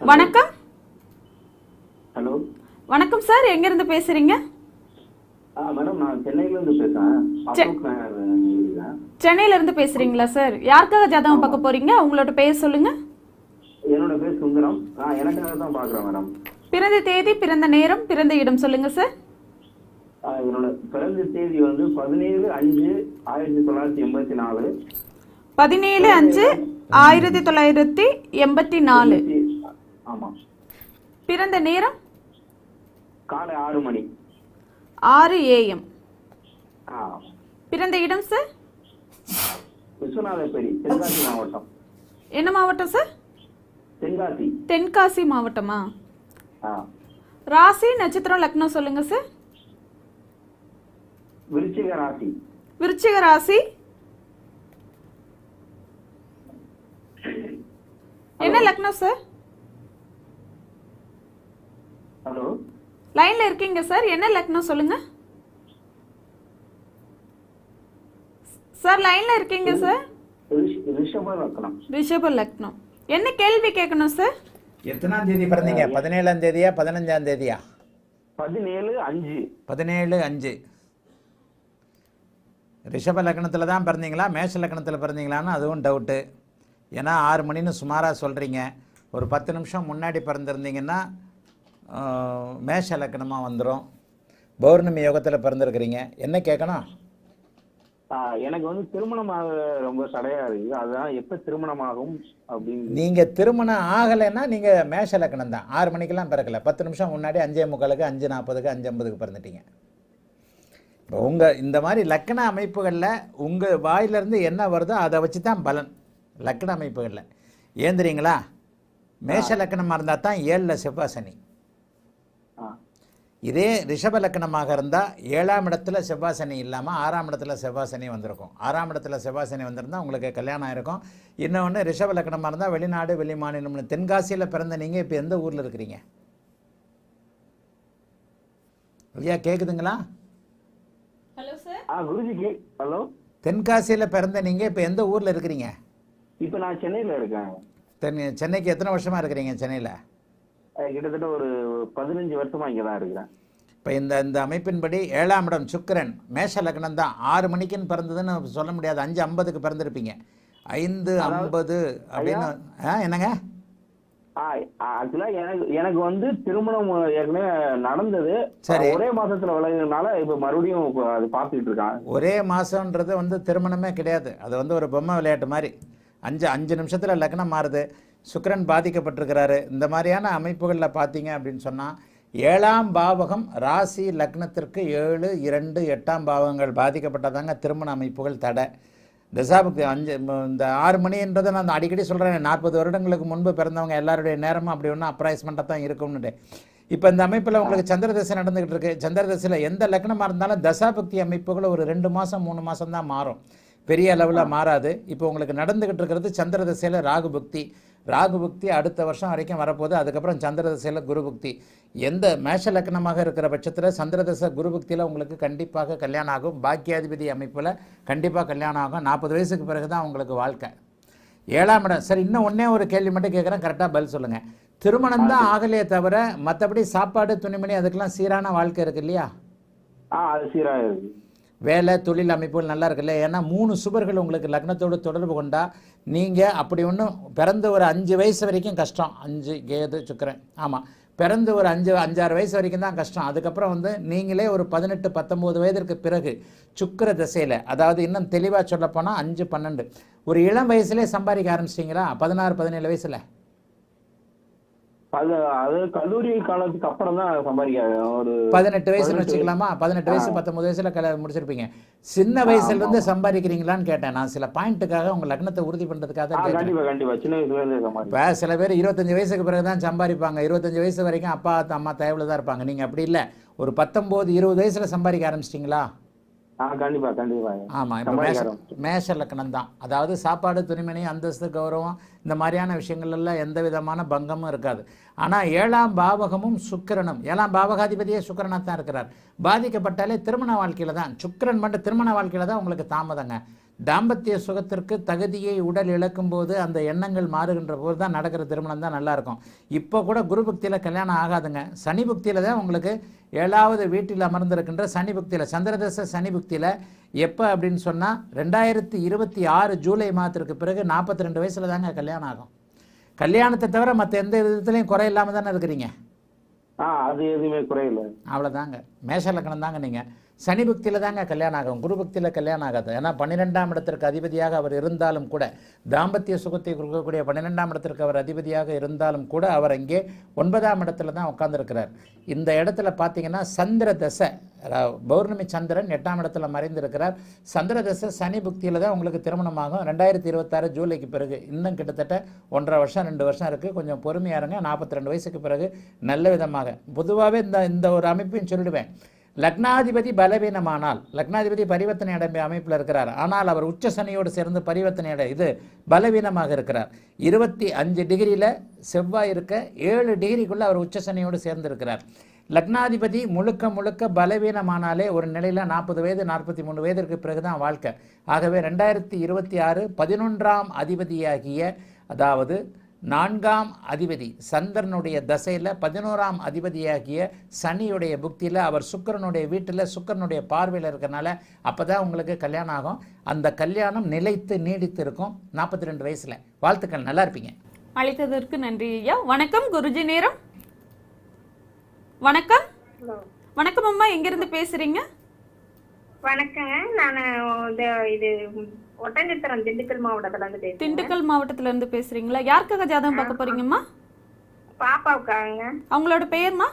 வணக்கம். ஹலோ. வணக்கம் சார் எங்கேருந்து பேசுகிறீங்க ஆ மேடம் நான் சென்னையில இருந்து பேசுறேன் இருக்கேன். சென்னையிலேருந்து பேசுகிறீங்களா சார்? யாருக்காக ஜாதகம் பார்க்க போகிறீங்க உங்களோட பெயர் சொல்லுங்கள் என்னோட பேர் சுந்தரம். நான் எனக்காக தான் பாக்குறேன் மேடம். பிறந்த தேதி பிறந்த நேரம் பிறந்த இடம் சொல்லுங்கள் சார். என்னோட பிறந்த தேதி வந்து பதினேழு அஞ்சு ஆயிரத்தி தொள்ளாயிரத்தி எண்பத்தி நாலு. பதினேழு அஞ்சு ஆயிரத்தி தொள்ளாயிரத்தி எண்பத்தி நாலு. ஆமா. பிறந்த நேரம்? காலை ஆறு மணி. ஆறு ஏஎம். பிறந்த இடம் சார்? விஸ்வநாதபேரி தென்காசி மாவட்டம். என்ன மாவட்டம் சார்? தென்காசி. தென்காசி மாவட்டமா? ராசி நட்சத்திரம் லக்னம் சொல்லுங்க சார். விருச்சிக ராசி. விருச்சிக ராசி. என்ன லக்னம் சார்? ஹலோ. லைன்ல இருக்கீங்க சார். என்ன லக்னம் சொல்லுங்க. சார் லைன்ல இருக்கீங்க சார். ரிஷ்- ரிஷப லக்னம். ரிஷப லக்னம். என்ன கேள்வி கேட்கணும் சார்? எத்தனாம் தேதி பிறந்தீங்க? பதினேழாம் தேதியா பதினஞ்சாம் தேதியா? பதினேழு அஞ்சு. பதினேழு அஞ்சு. ரிஷப லக்னத்தில் தான் பிறந்தீங்களா? மேஷ லக்னத்தில் பிறந்தீங்களான்னு அதுவும் டவுட்டு ஏன்னா ஆறு மணின்னு சுமாராக சொல்கிறீங்க ஒரு பத்து நிமிஷம் முன்னாடி பிறந்திருந்தீங்கன்னா மேஷ லக்னமாக வந்துடும் பௌர்ணமி யோகத்தில் பிறந்திருக்கிறீங்க. என்ன கேட்கணும் எனக்கு வந்து திருமணமாக ரொம்ப தடையா இருக்கு. அதான் எப்ப திருமணம் ஆகும் அப்படின்னு. நீங்கள் திருமணம் ஆகலைன்னா நீங்கள் மேஷ லக்னம் தான். ஆறு மணிக்கெல்லாம் பிறக்கல. பத்து நிமிஷம் முன்னாடி அஞ்சே முக்காலுக்கு அஞ்சு நாற்பதுக்கு அஞ்சு ஐம்பதுக்கு பிறந்துட்டீங்க. இப்போ உங்கள் இந்த மாதிரி லக்கண அமைப்புகளில் உங்கள் வாயிலிருந்து என்ன வருதோ அதை வச்சு தான் பலன். லக்கண அமைப்புகளில். ஏன் தெரியுங்களா மேஷ லக்கணமாக இருந்தால் தான் ஏழில் செவ்வாய் சனி. இதே ரிஷப லக்கணமாக இருந்தால் ஏழாம் இடத்துல செவ்வாய் சனி இல்லாமல் ஆறாம் இடத்துல செவ்வாய் சனி வந்திருக்கும். ஆறாம் இடத்துல செவ்வாய் சனி வந்திருந்தால் உங்களுக்கு கல்யாணம் ஆயிருக்கும். இன்னொன்று ரிஷப லக்கணமாக இருந்தால் வெளிநாடு வெளி மாநிலம்னு தென்காசியில் பிறந்த நீங்கள் இப்போ எந்த ஊரில் இருக்கிறீங்க? ஐயா கேட்குதுங்களா ஹலோ சார் ஆ குருஜி கே ஹலோ. தென்காசியில் பிறந்த நீங்கள் இப்போ எந்த ஊரில் இருக்கிறீங்க? இப்போ நான் சென்னையில இருக்கேன். தென் சென்னைக்கு எத்தனை வருஷமாக இருக்கிறீங்க சென்னையில்? கிட்டத்தட்ட ஒரு பதினஞ்சு வருஷமா இங்க தான் இருக்கிறேன். இப்போ இந்த இந்த அமைப்பின்படி ஏழாம் இடம் சுக்கிரன் மேஷ லக்னம் தான். ஆறு மணிக்குன்னு பிறந்ததுன்னு சொல்ல முடியாது. அஞ்சு ஐம்பதுக்கு பிறந்திருப்பீங்க. ஐந்து ஐம்பது அப்படின்னு என்னங்க? ஆக்சுவலா எனக்கு எனக்கு வந்து திருமணம் ஏற்கனவே நடந்தது. சரி. ஒரே மாசத்துல விளைஞ்சதுனால இப்ப மறுபடியும் அது பார்த்துட்டு இருக்கான் ஒரே மாதன்றது வந்து திருமணமே கிடையாது. அது வந்து ஒரு பொம்மை விளையாட்டு மாதிரி. அஞ்சு அஞ்சு நிமிஷத்தில் லக்னம் மாறுது. சுக்கிரன் பாதிக்கப்பட்டிருக்கிறாரு. இந்த மாதிரியான அமைப்புகளில் பார்த்தீங்க அப்படின்னு சொன்னால் ஏழாம் பாவகம் ராசி லக்னத்திற்கு ஏழு இரண்டு எட்டாம் பாவங்கள் பாதிக்கப்பட்டதாங்க திருமண அமைப்புகள் தடை. தசாபுக்தி அஞ்சு இந்த ஆறு மணின்றதை நான் அடிக்கடி சொல்கிறேன் நாற்பது வருடங்களுக்கு முன்பு பிறந்தவங்க எல்லாருடைய நேரமும் அப்படி ஒன்றும் அப்ராய்ஸ்மெண்ட்டாக தான் இருக்கும்னுட்டு. இப்போ இந்த அமைப்பில் உங்களுக்கு சந்திர தசை நடந்துகிட்டு இருக்கு. சந்திர தசையில் எந்த லக்னமாக இருந்தாலும் தசாபக்தி அமைப்புகள் ஒரு ரெண்டு மாதம் மூணு மாதம் தான் மாறும். பெரிய அளவில் மாறாது. இப்போ உங்களுக்கு நடந்துகிட்டு இருக்கிறது சந்திர தசையில் ராகு பக்தி. ராகு பக்தி அடுத்த வருஷம் வரைக்கும் வரப்போகுது. அதுக்கப்புறம் சந்திர தசையில் குரு பக்தி. எந்த மேஷ லக்னமாக இருக்கிற பட்சத்தில் சந்திர தசை குரு பக்தியில் உங்களுக்கு கண்டிப்பாக கல்யாணம் ஆகும். பாக்கியாதிபதி அமைப்பில் கண்டிப்பாக கல்யாணம் ஆகும். நாற்பது வயசுக்கு பிறகு தான் உங்களுக்கு வாழ்க்கை. ஏழாம் இடம். சரி இன்னும் ஒன்றே ஒரு கேள்வி மட்டும் கேட்குறேன் கரெக்டாக பதில் சொல்லுங்கள் திருமணம் தான் ஆகலையே தவிர மற்றபடி சாப்பாடு துணிமணி அதுக்கெல்லாம் சீரான வாழ்க்கை இருக்கு இல்லையா? ஆ அது சீரா இருக்கு வேலை தொழில் அமைப்புகள் நல்லா இருக்குல்ல? ஏன்னா மூணு சுபர்கள் உங்களுக்கு லக்னத்தோடு தொடர்பு கொண்டா நீங்கள் அப்படி ஒன்றும் பிறந்த ஒரு அஞ்சு வயசு வரைக்கும் கஷ்டம். அஞ்சு கேது சுக்கரன். ஆமாம் பிறந்து ஒரு அஞ்சு அஞ்சாறு வயசு வரைக்கும் தான் கஷ்டம். அதுக்கப்புறம் வந்து நீங்களே ஒரு பதினெட்டு பத்தொம்போது வயதிற்கு பிறகு சுக்கிர திசையில் அதாவது இன்னும் தெளிவாக சொல்லப்போனால் அஞ்சு பன்னெண்டு. ஒரு இளம் வயசுலேயே சம்பாதிக்க ஆரம்பிச்சிட்டிங்களா? பதினாறு பதினேழு வயசில். அது அது கல்லூரி காலத்துக்கு அப்புறம் தான் சம்பாதிக்க ஒரு பதினெட்டு வயசுன்னு வச்சுக்கலாமா? பதினெட்டு வயசு பத்தொன்பது வயசுல கல்யாணம் முடிச்சிருப்பீங்க. சின்ன வயசுல இருந்து சம்பாதிக்கிறீங்களான்னு கேட்டேன். நான் சில பாயிண்ட்டுக்காக உங்க லக்னத்தை உறுதி பண்றதுக்காக கண்டிப்பா கண்டிப்பா. சின்ன வயசுல இருந்து சம்பாதிக்க இப்போ சில பேர் இருபத்தஞ்சு வயசுக்கு பிறகு தான் சம்பாதிப்பாங்க. இருபத்தஞ்சு வயசு வரைக்கும் அப்பா அம்மா தயவுல தான் இருப்பாங்க. நீங்க அப்படி இல்லை. ஒரு பத்தொம்போது இருபது வயசுல சம்பாதிக்க ஆரம்பிச்சிட்டிங்களா? கண்டிப்பா கண்டிப்பா. இப்போ மேஷ. மேஷ லக்னம் தான். அதாவது சாப்பாடு துணிமணி அந்தஸ்து கௌரவம் இந்த மாதிரியான விஷயங்கள் எல்லாம் எந்த விதமான பங்கமும் இருக்காது. ஆனால் ஏழாம் பாவகமும் சுக்கிரனும். ஏழாம் பாவகாதிபதியே சுக்கிரனாக தான் இருக்கிறார். பாதிக்கப்பட்டாலே திருமண வாழ்க்கையில் தான். சுக்கிரன் மட்டும் திருமண வாழ்க்கையில் தான் உங்களுக்கு தாமதங்க. தாம்பத்திய சுகத்திற்கு தகுதியை உடல் இழக்கும் போது அந்த எண்ணங்கள் மாறுகின்ற போது தான் நடக்கிற திருமணம் தான் நல்லா இருக்கும். இப்போ கூட குரு பக்தியில் கல்யாணம் ஆகாதுங்க. சனி பக்தியில் தான் உங்களுக்கு ஏழாவது வீட்டில் அமர்ந்திருக்கின்ற சனி பக்தியில் சந்திரதச சனி பக்தியில். எப்போ அப்படின்னு சொன்னால் ரெண்டாயிரத்தி இருபத்தி ஆறு ஜூலை மாதத்திற்கு பிறகு நாற்பத்தி ரெண்டு வயசில் தாங்க கல்யாணம் ஆகும். கல்யாணத்தை தவிர மற்ற எந்த விதத்துலையும் குறை இல்லாமல் தானே இருக்கிறீங்க? ஆ அது எதுவுமே குறையல அவ்வளோதாங்க மேஷ லக்னம் தாங்க நீங்கள் சனி பக்தியில் தாங்க கல்யாணம் ஆகும். குரு பக்தியில் கல்யாணம் ஆகாது. ஏன்னா பன்னிரெண்டாம் இடத்திற்கு அதிபதியாக அவர் இருந்தாலும் கூட தாம்பத்திய சுகத்தை கொடுக்கக்கூடிய பன்னிரெண்டாம் இடத்திற்கு அவர் அதிபதியாக இருந்தாலும் கூட அவர் இங்கே ஒன்பதாம் இடத்துல தான் உட்காந்துருக்கிறார் இந்த இடத்துல பார்த்தீங்கன்னா சந்திர தசை பௌர்ணமி சந்திரன் எட்டாம் இடத்துல மறைந்திருக்கிறார். சந்திர தசை சனி புக்தியில் தான் உங்களுக்கு திருமணமாகும். ரெண்டாயிரத்தி இருபத்தாறு ஜூலைக்கு பிறகு இன்னும் கிட்டத்தட்ட ஒன்றரை வருஷம் ரெண்டு வருஷம் இருக்குது கொஞ்சம் பொறுமையாக இருங்க. நாற்பத்தி ரெண்டு வயசுக்கு பிறகு நல்ல விதமாக. பொதுவாகவே இந்த இந்த ஒரு அமைப்பையும் சொல்லிடுவேன். லக்னாதிபதி பலவீனமானால் லக்னாதிபதி பரிவர்த்தனை அடைய அமைப்பில் இருக்கிறார். ஆனால் அவர் உச்ச சனியோடு சேர்ந்து பரிவர்த்தனை அடை இது பலவீனமாக இருக்கிறார். இருபத்தி அஞ்சு டிகிரியில் செவ்வாய் இருக்க ஏழு டிகிரிக்குள்ளே அவர் உச்ச சனியோடு சேர்ந்திருக்கிறார். லக்னாதிபதி முழுக்க முழுக்க பலவீனமானாலே ஒரு நிலையில் நாற்பது வயது நாற்பத்தி மூணு வயதிற்கு பிறகு தான் வாழ்க்கை. ஆகவே ரெண்டாயிரத்தி இருபத்தி ஆறு பதினொன்றாம் அதிபதியாகிய அதாவது நான்காம் அதிபதி சந்திரனுடைய தசையில் பதினோராம் அதிபதியாகிய சனியுடைய புக்தியில் அவர் சுக்கிரனுடைய வீட்டில் சுக்கிரனுடைய பார்வையில் இருக்கறனால அப்போ தான் உங்களுக்கு கல்யாணம் ஆகும். அந்த கல்யாணம் நிலைத்து நீடித்து இருக்கும் நாற்பத்தி ரெண்டு வயசில். வாழ்த்துக்கள். நல்லா இருப்பீங்க. அழைத்ததற்கு நன்றி ஐயா. வணக்கம். குருஜி நேரம். வணக்கம். வணக்கம் அம்மா. எங்கிருந்து பேசுறீங்க? வணக்கங்க. நான் இது இது ஒட்டஞ்சத்திரம் திண்டுக்கல் மாவட்டத்துல இருந்து பேசுறேன் திண்டுக்கல் மாவட்டத்துல இருந்து பேசுறீங்களா? யாருக்காக ஜாதகம் பார்க்க போறீங்கம்மா? பாப்பாவுக்காங்க அவங்களோட பெயர்மா?